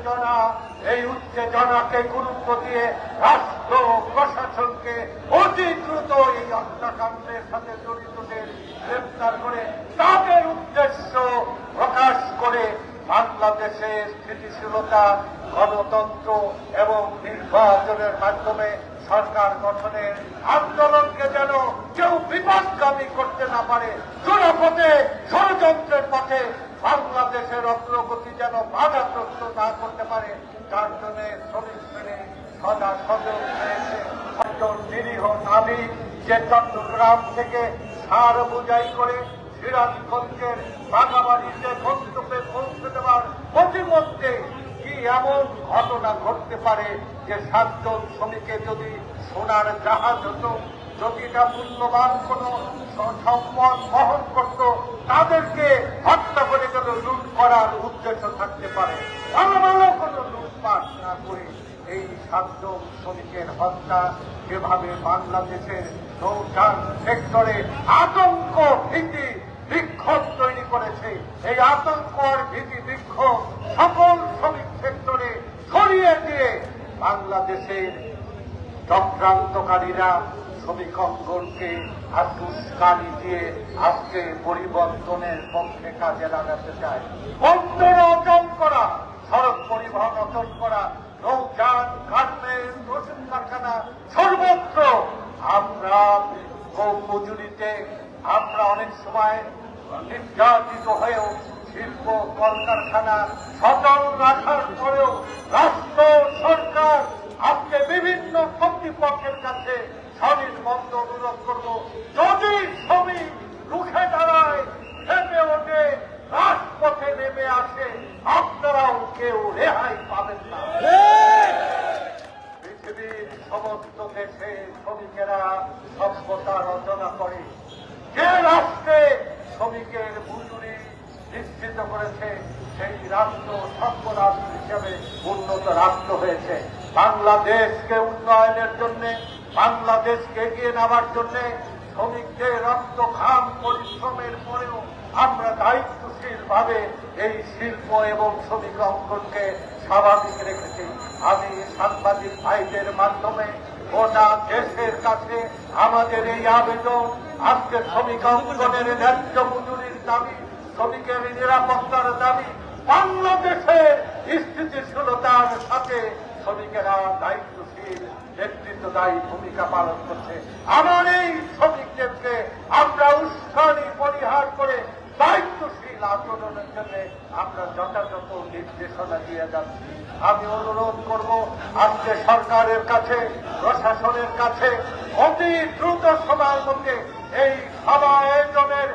উত্তেজনা, এই উত্তেজনাকে গুরুত্ব দিয়ে রাষ্ট্র প্রশাসনকে অতি দ্রুত এই হত্যাকাণ্ডের সাথে জড়িতদের গ্রেপ্তার করে তাদের উদ্দেশ্য প্রকাশ করে বাংলাদেশে স্থিতিশীলতা, গণতন্ত্র এবং নির্বাচনের মাধ্যমে সরকার গঠনের আন্দোলনকে যেন কেউ বিপদগামী করতে না পারে। জনপথে ষড়যন্ত্রের পথে বাংলাদেশের অগ্রগতি যেন বাধাগ্রস্ত না করতে পারে, যার জন্য শ্রমিক শ্রেণি, সদা সজগ হয়েছে একজন নিরীহ নাবিক যে চট্টগ্রাম থেকে সার বোঝাই করে সিরাজগঞ্জের বাঘাবাড়িতে গন্তব্যে পৌঁছে দেওয়ার প্রতিমধ্যে কি এমন ঘটনা ঘটতে পারে যে সাতজন শ্রমিকে যদি সোনার জাহাজ হতো? যদি এটা মূল্যবান কোন সম্পদ বহন করত, তাদেরকে হত্যা করে যেন লুট করার উদ্দেশ্য থাকতে পারে। ভালো ভালো কোন লুটপাট না করে এই সাতজন শ্রমিকের হত্যা যেভাবে বাংলাদেশের নৌযান সেক্টরে আতঙ্ক ভীতি বিক্ষোভ তৈরি করেছে, এই আতঙ্ক আর ভীতি বিক্ষোভ সকল শ্রমিক সেক্টরে ছড়িয়ে দিয়ে বাংলাদেশের চক্রান্তকারীরা আত্মস্কানি দিয়ে আজকে পরিবর্তনের পক্ষে কাজে লাগাতে চায়। অর্জন করা, সড়ক পরিবহন অর্জন করা কারখানা, সর্বত্র আমরা মজুরিতে, আমরা অনেক সময় নির্যাতিত হয়েও শিল্প, কলকারখানা, সচল রাখার পরেও রাষ্ট্র, সরকার আজকে বিভিন্ন কর্তৃপক্ষের কাছে স্বামীর বন্ধ অনুরোধ করব যদি শ্রমিক রুখে দাঁড়ায় খেপে ওঠে রাজপথে নেমে আসে আপনারাও কেউ রেহাই পাবেন না। পৃথিবীর সমস্ত দেশে শ্রমিকেরা সভ্যতা রচনা করে। যে রাষ্ট্রে শ্রমিকের মজুরি নিশ্চিত করেছে, সেই রাষ্ট্র সভ্য রাষ্ট্র হিসেবে উন্নত রাষ্ট্র হয়েছে। বাংলাদেশকে উন্নয়নের জন্য, বাংলাদেশকে এগিয়ে নেওয়ার জন্য শ্রমিকদের রক্ত ঘাম পরিশ্রমের পরেও আমরা দায়িত্বশীল ভাবে এই শিল্প এবং শ্রমিক অঙ্গনকে স্বাভাবিক রেখেছি। আমি সাংবাদিক ভাইদের মাধ্যমে গোটা দেশের কাছে আমাদের এই আবেদন, আজকে শ্রমিক অঙ্গনের ন্যায্য মজুরির দাবি, শ্রমিকের নিরাপত্তার দাবি, বাংলাদেশের স্থিতিশীলতার সাথে শ্রমিকেরা দায়িত্বশীল, নেতৃত্বদায়ী ভূমিকা পালন করছে। আমার এই শ্রমিকদেরকে আমরা উস্কানি, পরিহার করে দায়িত্বশীল আন্দোলনের জন্য আমরা যথাযথ নির্দেশনা দিয়ে যাচ্ছি। আমি অনুরোধ করব, আজকে সরকারের কাছে, প্রশাসনের কাছে অতি দ্রুত সময়ের মধ্যে এই সভা আয়োজনের